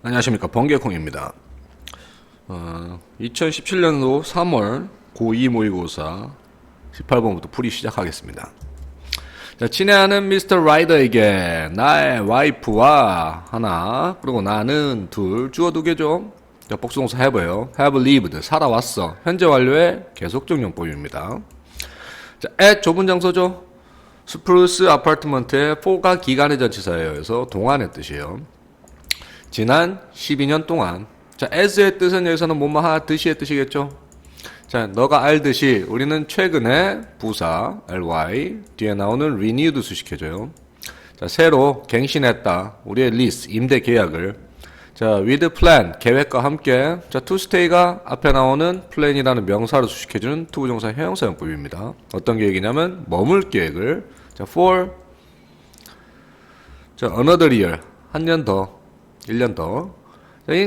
안녕하십니까 번개콩입니다. 어, 2017년도 3월 고2 모의고사 18번부터 풀이 시작하겠습니다. 자, 친애하는 미스터 라이더에게 나의 와이프와 하나 그리고 나는 둘 주어 두 개죠. 자, 복수동사 have요. have lived 살아왔어. 현재 완료의 계속적 용법입니다. 자, at 좁은 장소죠. 스프루스 아파트먼트의 4가 기간의 전치사예요. 그래서 동안의 뜻이에요. 지난 12년 동안 자 as의 뜻은 여기서는 뭐뭐 하듯이의 뜻이겠죠? 자 너가 알듯이 우리는 최근에 부사 ly 뒤에 나오는 renewed 수식해줘요. 자 새로 갱신했다. 우리의 lease 임대 계약을. 자 with plan 계획과 함께. 자 to stay가 앞에 나오는 plan이라는 명사로 수식해주는 투부정사 형용사 용법입니다. 어떤 계획이냐면 머물 계획을. 자 for. 자 another year 한 년 더 1년 더.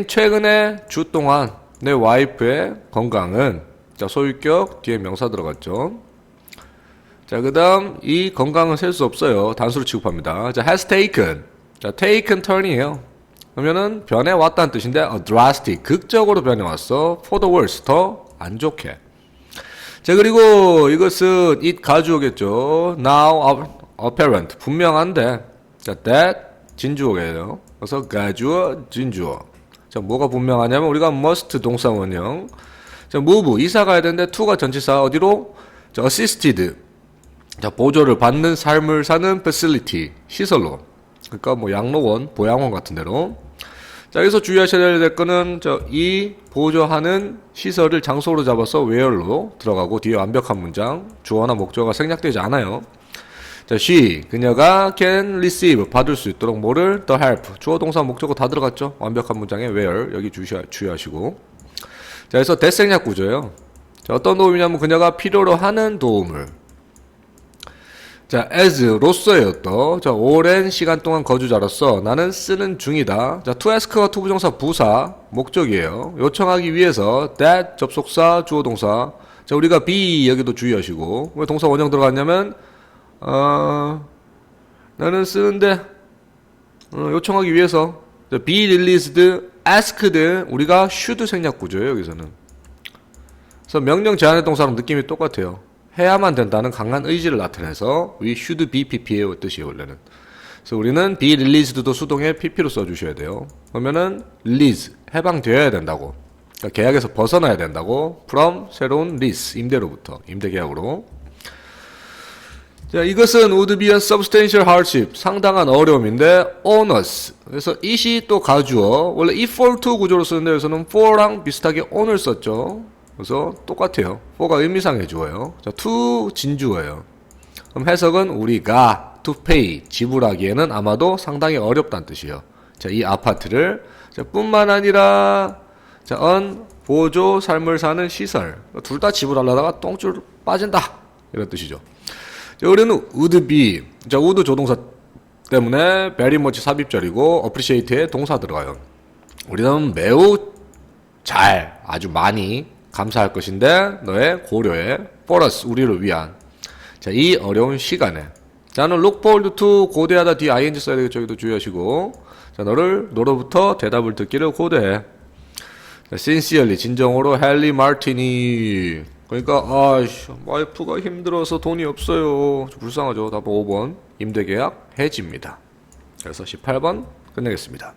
최근에 주 동안 내 와이프의 건강은 자, 소유격 뒤에 명사 들어갔죠. 자, 그다음 이 건강은 셀 수 없어요. 단수로 취급합니다. 자, has taken. 자, taken turn이에요. 그러면은 변해 왔다는 뜻인데 a drastic 극적으로 변해 왔어. for the worse 더 안 좋게. 자, 그리고 이것은 it 가주어겠죠. now apparent 분명한데 자, that 진주어예요. 그래서 가주어, 진주어. 자, 뭐가 분명하냐면 우리가 must 동사 원형. 자, move 이사 가야 되는데 to가 전치사 어디로? 자, assisted. 자, 보조를 받는 삶을 사는 facility 시설로. 그러니까 뭐 양로원, 보양원 같은 데로. 자, 여기서 주의하셔야 될 거는 저 이 보조하는 시설을 장소로 잡아서 where로 들어가고 뒤에 완벽한 문장 주어나 목적어가 생략되지 않아요. 자, she 그녀가 can receive 받을 수 있도록 뭐를? the help. 주어 동사 목적어 다 들어갔죠? 완벽한 문장에 where 여기 주시, 주의하시고. 자 그래서 대생략 구조예요. 자 어떤 도움이냐면 그녀가 필요로 하는 도움을. 자 as로서예요 또자 오랜 시간 동안 거주자로서 나는 쓰는 중이다. 자 to ask가 투부정사 부사 목적이에요. 요청하기 위해서 that 접속사 주어 동사. 자 우리가 be 여기도 주의하시고. 왜 동사 원형 들어갔냐면 어, 나는 쓰는데 어, 요청하기 위해서 be released, asked 우리가 should 생략 구조예요 여기서는. 그래서 명령 제한의 동사랑 느낌이 똑같아요. 해야만 된다는 강한 의지를 나타내서 we should be pp의 뜻이에요 원래는. 그래서 우리는 be released도 수동에 pp로 써주셔야 돼요. 그러면은 release 해방되어야 된다고. 그러니까 계약에서 벗어나야 된다고. from 새로운 lease 임대로부터 임대 계약으로. 자, 이것은 would be a substantial hardship. 상당한 어려움인데, onus. 그래서 it이 또 가주어. 원래 if for to 구조로 쓰는데, 여기서는 for랑 비슷하게 on을 썼죠. 그래서 똑같아요. for가 의미상의 주어예요. 자, to 진주어예요. 그럼 해석은 우리가 to pay, 지불하기에는 아마도 상당히 어렵다는 뜻이에요. 자, 이 아파트를. 자, 뿐만 아니라, 자, on, 보조, 삶을 사는 시설. 둘 다 지불하려다가 똥줄 빠진다. 이런 뜻이죠. 자, 우리는 would be. 자, would 조동사 때문에 very much 삽입절이고 appreciate에 동사 들어가요. 우리는 매우 잘, 아주 많이 감사할 것인데 너의 고려에 for us 우리를 위한 자, 이 어려운 시간에 자는 look forward to 고대하다 뒤 ing 써야 되겠죠. 여기도 주의하시고 자, 너를 너로부터 대답을 듣기를 고대해. 자, sincerely 진정으로 헨리 마티니 그러니까 아이씨 와이프가 힘들어서 돈이 없어요. 불쌍하죠. 답 5번. 임대계약 해집니다. 그래서 18번 끝내겠습니다